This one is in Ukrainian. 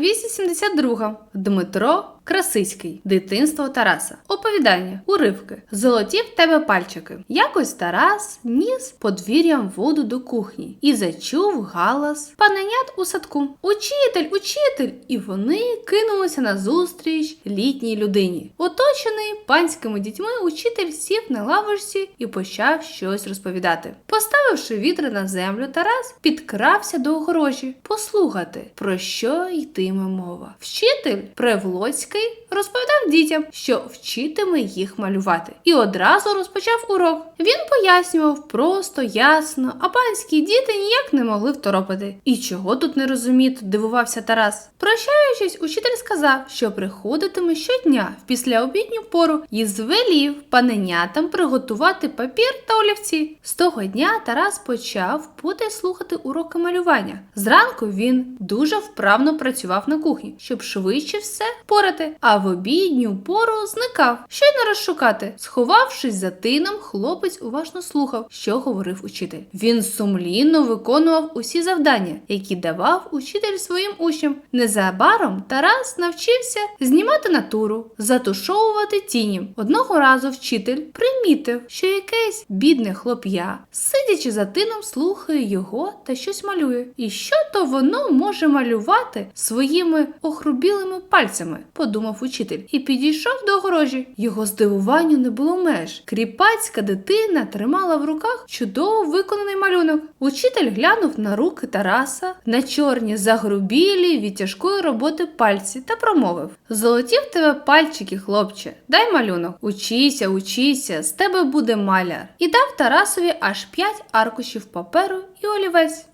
272. Дмитро Красицький. Дитинство Тараса. Оповідання. Уривки. Золоті в тебе пальчики. Якось Тарас ніс подвір'ям воду до кухні і зачув галас паненят у садку. Учитель, учитель! І вони кинулися назустріч літній людині. Оточений панськими дітьми, учитель сів на лавочці і почав щось розповідати. Поставивши відра на землю, Тарас підкрався до огорожі послухати, про що йтиме мова. Вчитель Превлоцький розповідав дітям, що вчитиме їх малювати, і одразу розпочав урок. Він пояснював просто, ясно, а панські діти ніяк не могли второпити. І чого тут не розуміти, дивувався Тарас. Прощаючись, учитель сказав, що приходитиме щодня в післяобідню пору і звелів паненятам приготувати папір та олівці. З того дня Тарас почав потай слухати уроки малювання. Зранку він дуже вправно працював на кухні, щоб швидше все порати, а в обідню пору зникав, щойно розшукати. Сховавшись за тином, хлопець уважно слухав, що говорив учитель. Він сумлінно виконував усі завдання, які давав учитель своїм учням. Незабаром Тарас навчився знімати натуру, затушовувати тіні. Одного разу вчитель примітив, що якесь бідне хлоп'я, сидячи за тином, слухає його та щось малює. І що то воно може малювати своїми охрубілими пальцями, подумав учитель, і підійшов до огорожі. Його здивуванню не було меж. Кріпацька дитина тримала в руках чудово виконаний малюнок. Учитель глянув на руки Тараса, на чорні загрубілі від тяжкої роботи пальці та промовив: Золоті в тебе пальчики, хлопче, дай малюнок. Учися, учися, з тебе буде маляр. І дав Тарасові аж п'ять аркушів паперу і олівець.